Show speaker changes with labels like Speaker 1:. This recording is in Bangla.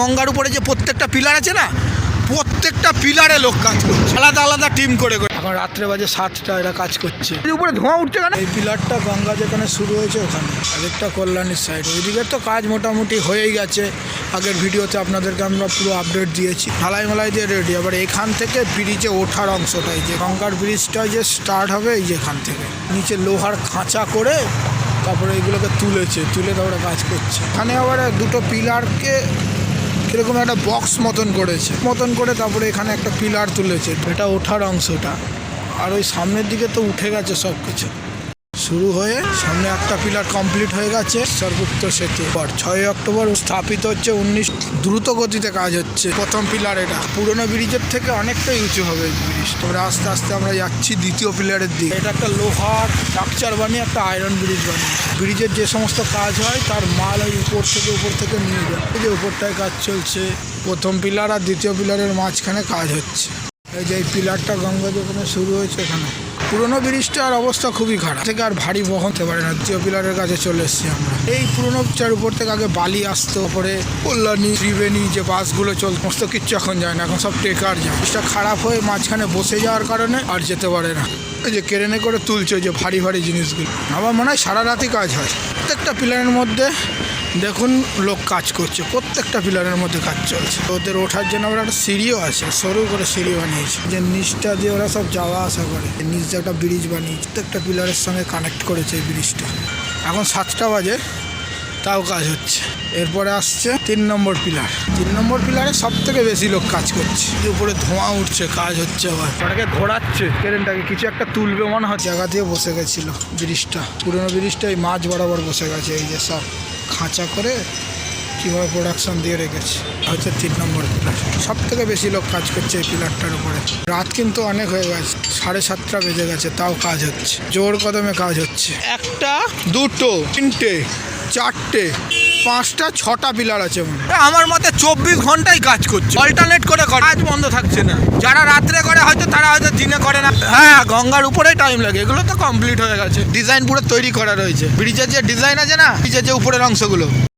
Speaker 1: গঙ্গার উপরে যে প্রত্যেকটা পিলার আছে না প্রত্যেকটা পিলারে লোক কাজ করছে। আলাদা আলাদা টিম করে করে। এখন রাত্রে বাজে সাতটা এরা কাজ করছে। এর উপরে ধোঁয়া উঠছে কেন? এই পিলারটা গঙ্গা যেখানে শুরু হয়েছে ওখানে আরেকটা কল্যাণীর সাইড ওইদিকে তো কাজ মোটামুটি হয়েই গেছে। আগের ভিডিওতে আপনাদেরকে আমরা পুরো আপডেট দিয়েছি। ঢালাই মালাই দিয়ে রেডি আবার এখান থেকে ব্রিজে ওঠার অংশটাই যে গঙ্গার ব্রিজটা যে স্টার্ট হবে এই যে এখান থেকে। নিচে লোহার খাঁচা করে তারপরে এগুলোকে তুলেছে তুলে তারপরে কাজ করছে। এখানে আবার দুটো পিলারকে কীরকম একটা বক্স মতন করেছে। মতন করে তারপরে এখানে একটা পিলার তুলেছে। এটা ওঠার অংশটা। আর ওই সামনের দিকে তো উঠে গেছে সব কিছু শুরু হয়ে সামনে একটা পিলার কমপ্লিট হয়ে গেছে। সর্বুক্ত সেতু। আর ছয় অক্টোবর স্থাপিত হচ্ছে উনিশ দ্রুত গতিতে কাজ হচ্ছে। প্রথম পিলার এটা। পুরোনো ব্রিজের থেকে অনেকটাই উঁচু হবে ব্রিজ তারপরে আস্তে আস্তে আমরা যাচ্ছি দ্বিতীয় পিলারের দিকে। এটা একটা লোহার স্ট্রাকচার বানিয়ে একটা আয়রন ব্রিজ বানিয়ে। ব্রিজের যে সমস্ত কাজ হয়, তার মাল ওই উপর থেকে উপর থেকে নিয়ে যায়। এই যে উপরটায় কাজ চলছে। প্রথম পিলার আর দ্বিতীয় পিলারের মাঝখানে কাজ হচ্ছে। এই যে এই পিলারটা গঙ্গা যেখানে শুরু হয়েছে এখানে। পুরোনো ব্রিজটার অবস্থা খুবই খারাপ। থেকে আর ভারী বহন হতে পারে না। জিও পিলারের কাছে চলে এসেছি আমরা। এই পুরনো চার উপর থেকে আগে বালি আসতো, পরে কল্যাণী, ত্রিবেণী যে বাসগুলো চলত, সমস্ত কিচ্ছু এখন যায় না। এখন সব টেকার যায়। ব্রিজটা খারাপ হয়ে মাঝখানে বসে যাওয়ার কারণে আর যেতে পারে না। এই যে কেরেনে করে তুলছে ওই যে ভারী ভারী জিনিসগুলো। আমার মনে হয় সারা রাতই কাজ হয়। প্রত্যেকটা পিলারের মধ্যে দেখুন লোক কাজ করছে, প্রত্যেকটা পিলারের মধ্যে কাজ চলছে। ওদের ওঠার জন্য আমরা একটা সিঁড়িও আছে, সরু করে সিঁড়ি বানিয়েছে। যে নিচটা দিয়ে ওরা সব যাওয়া আসা করে। নিচ দিয়ে একটা ব্রিজ বানিয়েছে। প্রত্যেকটা পিলারের সঙ্গে কানেক্ট করেছে এই ব্রিজটা এখন সাতটা বাজে। তাও কাজ হচ্ছে। এরপরে আসছে তিন নম্বর পিলার। তিন নম্বর পিলারে সব থেকে বেশি লোক কাজ করছে। উপরে ধোঁয়া উঠছে কাজ হচ্ছে আবার। ওটাকে ঘোরাচ্ছে ট্রেনটাকে কিছু একটা তুলবে মনে হয় জায়গা দিয়ে বসে গেছিল ব্রিজটা। পুরোনো ব্রিজটা এই মাঝ বরাবর বসে গেছে। এই যে সব খাঁচা করে কীভাবে প্রোডাকশন দিয়ে রেখেছে। হচ্ছে তিন নম্বর পিলার। সব থেকে বেশি লোক কাজ করছে এই পিলারটার উপরে। রাত কিন্তু অনেক হয়ে গেছে। সাড়ে সাতটা বেজে গেছে তাও কাজ হচ্ছে। জোর কদমে কাজ হচ্ছে। একটা দুটো তিনটে। চারটে পাঁচটা ছটা পিলার আছে আমার মতে চব্বিশ ঘন্টাই কাজ করছে। অল্টারনেট করে করে। কাজ বন্ধ থাকছে না। যারা রাত্রে করে হয়তো তারা হয়তো দিনে করে না। হ্যাঁ গঙ্গার উপরে টাইম লাগে। এগুলো তো কমপ্লিট হয়ে গেছে। ডিজাইন পুরো তৈরি করা রয়েছে। ব্রিজের যে ডিজাইন আছে না ব্রিজের যে উপরের অংশগুলো।